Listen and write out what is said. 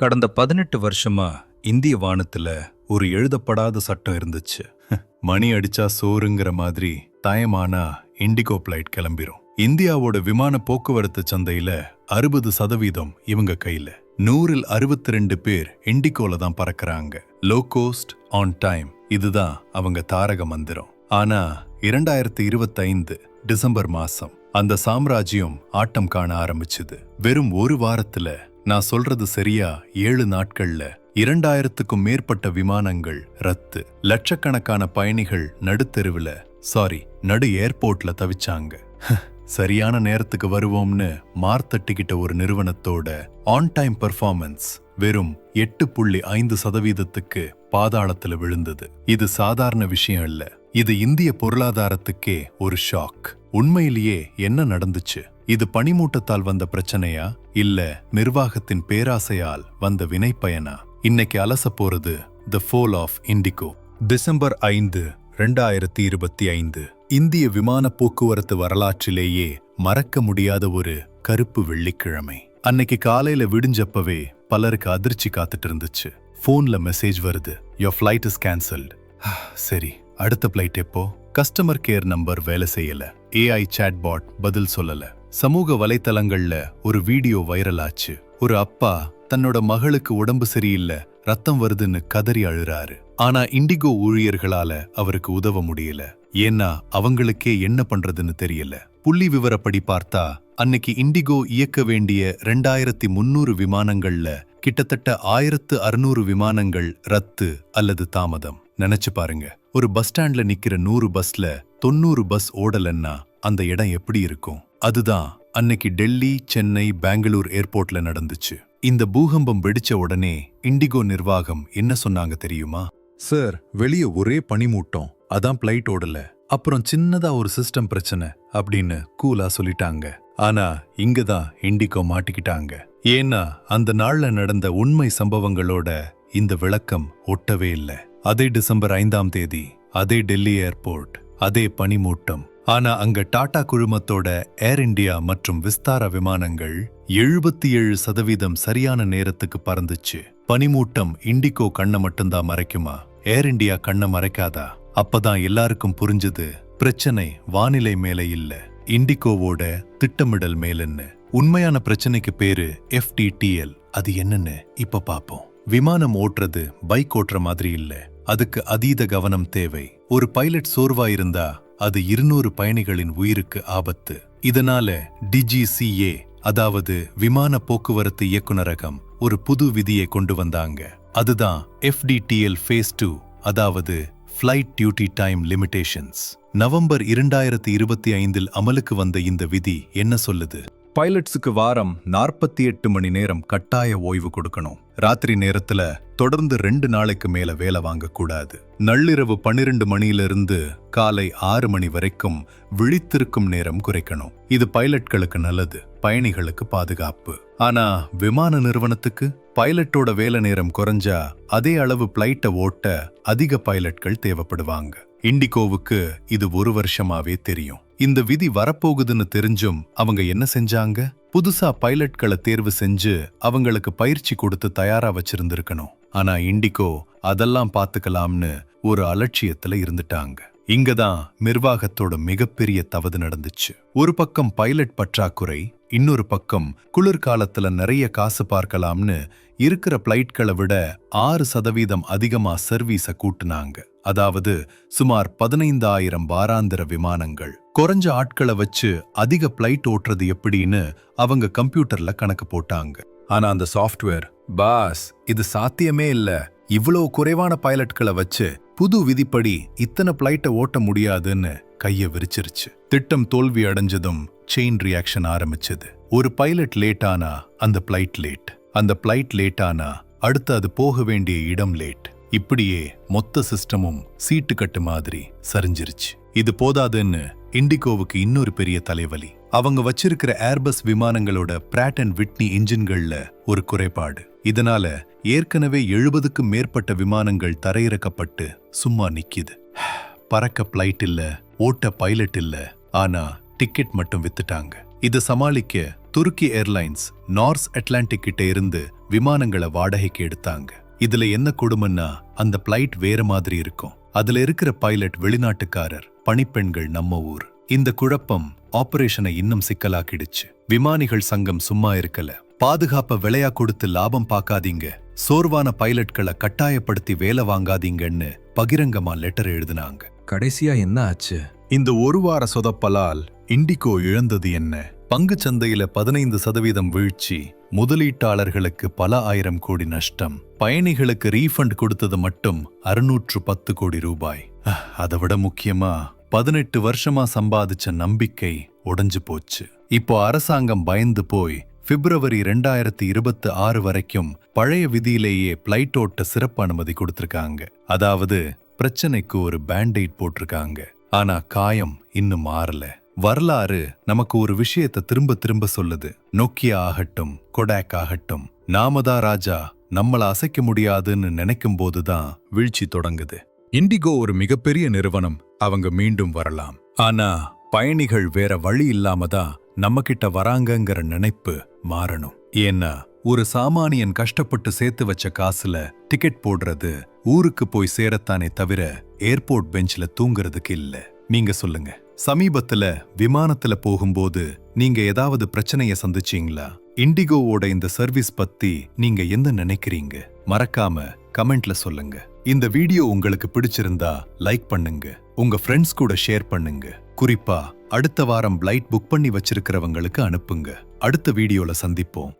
கடந்த பதினெட்டு வருஷமா இந்திய வானத்துல ஒரு எழுதப்படாத சட்டம் இருந்துச்சு. மணி அடிச்சா சோறுங்கிற மாதிரி தயமானா இண்டிகோ பிளைட் கிளம்பிரும். இந்தியாவோட விமான போக்குவரத்து சந்தையில அறுபது சதவீதம் இவங்க கையில. நூறில் அறுபத்தி ரெண்டு பேர் இண்டிகோல தான் பறக்கிறாங்க. லோ கோஸ்ட் ஆன் டைம் இதுதான் அவங்க தாரக மந்திரம். ஆனா இரண்டாயிரத்தி இருபத்தைந்து டிசம்பர் மாசம் அந்த சாம்ராஜ்யம் ஆட்டம் காண ஆரம்பிச்சது. வெறும் ஒரு வாரத்துல நான் சொல்றது சரியா? ஏழு நாட்கள்ல. இரண்டாயிரத்துக்கும் மேற்பட்ட விமானங்கள் ரத்து. லட்சக்கணக்கான பயணிகள் நடுத்தெருவுல சாரி நடு ஏர்போர்ட்ல தவிச்சாங்க. சரியான நேரத்துக்கு வருவோம்னு மார்த்தட்டிக்கிட்ட ஒரு நிறுவனத்தோட ஆன் டைம் பெர்ஃபார்மன்ஸ் வெறும் எட்டு புள்ளி ஐந்து சதவீதத்துக்கு பாதாளத்துல விழுந்தது. இது சாதாரண விஷயம் இல்ல. இது இந்திய பொருளாதாரத்துக்கே ஒரு ஷாக் உண்மையிலேயே என்ன நடந்துச்சு? இது பனிமூட்டத்தால் வந்த பிரச்சனையா? இல்ல நிர்வாகத்தின் பேராசையால் வந்த வினைப்பயனா? இன்னைக்கு அலச போறது the fall of indigo December ஐந்து ரெண்டாயிரத்தி இருபத்தி ஐந்து. இந்திய விமான போக்குவரத்து வரலாற்றிலேயே மறக்க முடியாத ஒரு கருப்பு வெள்ளிக்கிழமை. அன்னைக்கு காலையில விடிஞ்சப்பவே பலருக்கு அதிர்ச்சி காத்துட்டு இருந்துச்சு. போன்ல மெசேஜ் வருது யோர் ஃபிளைட் இஸ் கேன்சல்ட் சரி அடுத்த பிளைட் எப்போ? கஸ்டமர் கேர் நம்பர் வேலை செய்யல. ஏஐ சாட்பாட் பதில் சொல்லல. சமூக வலைத்தளங்கள்ல ஒரு வீடியோ வைரல் ஆச்சு ஒரு அப்பா தன்னோட மகளுக்கு உடம்பு சரியில்லை ரத்தம் வருதுன்னு கதறி அழுறாரு. ஆனா இண்டிகோ ஊழியர்களால அவருக்கு உதவ முடியல. ஏன்னா அவங்களுக்கே என்ன பண்றதுன்னு தெரியல. புள்ளி விவரப்படி பார்த்தா அன்னைக்கு இண்டிகோ இயக்க வேண்டிய ரெண்டாயிரத்தி முன்னூறு விமானங்கள்ல கிட்டத்தட்ட ஆயிரத்து அறுநூறு விமானங்கள் ரத்து அல்லது தாமதம். நினைச்சு பாருங்க. ஒரு பஸ் ஸ்டாண்ட்ல நிக்கிற நூறு பஸ்ல தொண்ணூறு பஸ் ஓடலன்னா அந்த இடம் எப்படி இருக்கும்? அதுதான் அன்னைக்கு டெல்லி சென்னை பெங்களூர் ஏர்போர்ட்ல நடந்துச்சு. இந்த பூகம்பம் வெடிச்ச உடனே இண்டிகோ நிர்வாகம் என்ன சொன்னாங்க தெரியுமா? சார் வெளிய ஒரே பனிமூட்டம். அதான் பிளைட் ஓடல. அப்புறம் சின்னதா ஒரு சிஸ்டம் பிரச்சனை அப்படின்னு கூலா சொல்லிட்டாங்க. ஆனா இங்க தான் இண்டிகோ மாட்டிக்கிட்டாங்க. ஏன்னா அந்த நாள்ல நடந்த உண்மை சம்பவங்களோட இந்த விளக்கம் ஒட்டவே இல்ல. அதே டிசம்பர் ஐந்தாம் தேதி அதே டெல்லி ஏர்போர்ட் அதே பனிமூட்டம் ஆனா அங்க டாடா குழுமத்தோட ஏர் இந்தியா மற்றும் விஸ்தாரா விமானங்கள் எழுபத்தி ஏழு சதவீதம் சரியான நேரத்துக்கு பறந்துச்சு. பனிமூட்டம் இண்டிகோ கண்ணை மட்டும்தான் மறைக்குமா? ஏர் இண்டியா கண்ணை மறைக்காதா? அப்பதான் எல்லாருக்கும் புரிஞ்சது பிரச்சனை வானிலை மேல இல்ல. இண்டிகோவோட திட்டமிடல் மேலன்னு. உண்மையான பிரச்சனைக்கு பேரு எஃப்டிடிஎல் அது என்னன்னு இப்ப பாப்போம். விமானம் ஓட்டுறது பைக் ஓட்டுற மாதிரி இல்ல. அதுக்கு அதீத கவனம் தேவை. ஒரு பைலட் சோர்வா இருந்தா அது இருநூறு பயணிகளின் உயிருக்கு ஆபத்து. இதனால டிஜிசிஏ அதாவது விமான போக்குவரத்து இயக்குனரகம் ஒரு புது விதியை கொண்டு வந்தாங்க. அதுதான் எஃப்டிடிஎல் ஃபேஸ் டூ அதாவது flight duty time limitations November இரண்டாயிரத்தி இருபத்தி ஐந்தில் அமலுக்கு வந்த இந்த விதி என்ன சொல்லுது? பைலட்ஸுக்கு வாரம் நாற்பத்தி எட்டு மணி நேரம் கட்டாய ஓய்வு கொடுக்கணும். ராத்திரி நேரத்துல தொடர்ந்து ரெண்டு நாளைக்கு மேல வேலை வாங்கக்கூடாது. நள்ளிரவு பன்னிரண்டு மணியிலிருந்து காலை ஆறு மணி வரைக்கும் விழித்திருக்கும் நேரம் குறைக்கணும். இது பைலட்களுக்கு நல்லது பயணிகளுக்கு பாதுகாப்பு. ஆனா விமான நிறுவனத்துக்கு பைலட்டோட வேலை நேரம் குறைஞ்சா அதே அளவு பிளைட்டை ஓட்ட அதிக பைலட்கள் தேவைப்படுவாங்க. இண்டிகோவுக்கு இது ஒரு வருஷமாவே தெரியும். இந்த விதி வரப்போகுதுன்னு தெரிஞ்சும் அவங்க என்ன செஞ்சாங்க? புதுசா பைலட்களை தேர்வு செஞ்சு அவங்களுக்கு பயிற்சி கொடுத்து தயாரா வச்சிருந்திருக்கணும். ஆனா இண்டிகோ அதெல்லாம் பாத்துக்கலாம்னு ஒரு அலட்சியத்துல இருந்துட்டாங்க. இங்கதான் நிர்வாகத்தோட மிகப்பெரிய தவறு நடந்துச்சு. ஒரு பக்கம் பைலட் பற்றாக்குறை இன்னொரு பக்கம் குளிர்காலத்துல நிறைய காசு பார்க்கலாம்னு இருக்கிற பிளைட்களை விட ஆறு சதவீதம் அதிகமா சர்வீஸ கூட்டுனாங்க. அதாவது சுமார் பதினைந்தாயிரம் வாராந்திர விமானங்கள். குறைஞ்ச ஆட்களை வச்சு அதிக பிளைட் ஓட்டுறது எப்படின்னு அவங்க கம்ப்யூட்டர்ல கணக்கு போட்டாங்க. ஆனா அந்த சாஃப்ட்வேர் பாஸ் இது சாத்தியமே இல்ல. இவ்வளவு குறைவான பைலட்களை வச்சு புது விதிப்படி இத்தனை பிளைட்டை ஓட்ட முடியாதுன்னு கைய விரிச்சிருச்சு. திட்டம் தோல்வி அடைஞ்சதும் செயின் ரியாக்ஷன் ஆரம்பிச்சது. ஒரு பைலட் லேட் ஆனா அந்த பிளைட் லேட் அந்த பிளைட் லேட் ஆனா அடுத்து அது போக வேண்டிய இடம் லேட் இப்படியே மொத்த சிஸ்டமும் சீட்டு கட்டு மாதிரி சரிஞ்சிருச்சு. இது போதாதுன்னு இண்டிகோவுக்கு இன்னொரு பெரிய தலைவலி. அவங்க வச்சிருக்கிற ஏர்பஸ் விமானங்களோட பிராட் அண்ட் விட்னி இன்ஜின்கள்ல ஒரு குறைபாடு. இதனால ஏற்கனவே எழுபதுக்கும் மேற்பட்ட விமானங்கள் தரையிறக்கப்பட்டு சும்மா நிக்கிது. பறக்க பிளைட் இல்ல ஓட்ட பைலட் இல்ல ஆனா டிக்கெட் மட்டும் வித்துட்டாங்க. இதை சமாளிக்க துருக்கி ஏர்லைன்ஸ் நார்ஸ் அட்லாண்டிக் கிட்ட இருந்து விமானங்களை வாடகைக்கு எடுத்தாங்க. இதுல என்ன கொடுமைன்னா அந்த பிளைட் வேற மாதிரி இருக்கும். அதுல இருக்கிற பைலட் வெளிநாட்டுக்காரர் பணிப்பெண்கள் நம்ம ஊர். இந்த குழப்பம் ஆபரேஷனை இன்னும் சிக்கலாக்கிடுச்சு. விமானிகள் சங்கம் சும்மா இருக்கல. பாதுகாப்ப விலையா கொடுத்து லாபம் பார்க்காதீங்க. சோர்வான பைலட்களை கட்டாயப்படுத்தி வேலை வாங்காதீங்கன்னு பகிரங்கமா லெட்டர் எழுதினாங்க. கடைசியா என்ன ஆச்சு? இந்த ஒரு வார சொதப்பலால் இண்டிகோ இழந்தது என்ன? பங்கு சந்தையில பதினைந்து சதவீதம் வீழ்ச்சி. முதலீட்டாளர்களுக்கு பல ஆயிரம் கோடி நஷ்டம். பயணிகளுக்கு ரீஃபண்ட் கொடுத்தது மட்டும் அறுநூற்று பத்து கோடி ரூபாய். அஹ், அதை விட முக்கியமா பதினெட்டு வருஷமா சம்பாதிச்ச நம்பிக்கை உடைஞ்சு போச்சு. இப்போ அரசாங்கம் பயந்து போய் பிப்ரவரி ரெண்டாயிரத்தி இருபத்தி ஆறு வரைக்கும் பழைய விதியிலேயே பிளைட் ஓட்ட சிறப்பு அனுமதி கொடுத்திருக்காங்க. அதாவது பிரச்சனைக்கு ஒரு பேண்டைட் போட்டிருக்காங்க. ஆனா காயம் இன்னும் மாறல. வரலாறு நமக்கு ஒரு விஷயத்தை திரும்ப திரும்ப சொல்லுது. நோக்கியா ஆகட்டும் கொடாக் ஆகட்டும். நாமதா ராஜா நம்மள அசைக்க முடியாதுன்னு நினைக்கும் போதுதான் வீழ்ச்சி தொடங்குது. இண்டிகோ ஒரு மிகப்பெரிய நிறுவனம் அவங்க மீண்டும் வரலாம். ஆனா பயணிகள் வேற வழி இல்லாம தான் நம்ம கிட்ட வராங்கங்கிற நினைப்பு மாறணும். ஏன்னா ஒரு சாமானியன் கஷ்டப்பட்டு சேர்த்து வச்ச காசுல டிக்கெட் போடுறது ஊருக்கு போய் சேரத்தானே தவிர ஏர்போர்ட் பெஞ்ச்ல தூங்குறதுக்கு இல்ல. நீங்க சொல்லுங்க. சமீபத்துல விமானத்துல போகும்போது நீங்க ஏதாவது பிரச்சனைய சந்திச்சீங்களா? இண்டிகோவோட இந்த சர்வீஸ் பத்தி நீங்க என்ன நினைக்கிறீங்க? மறக்காம கமெண்ட்ல சொல்லுங்க. இந்த வீடியோ உங்களுக்கு பிடிச்சிருந்தா லைக் பண்ணுங்க. உங்க ஃப்ரெண்ட்ஸ் கூட ஷேர் பண்ணுங்க. குறிப்பா அடுத்த வாரம் பிளைட் புக் பண்ணி வச்சிருக்கிறவங்களுக்கு அனுப்புங்க. அடுத்த வீடியோல சந்திப்போம்.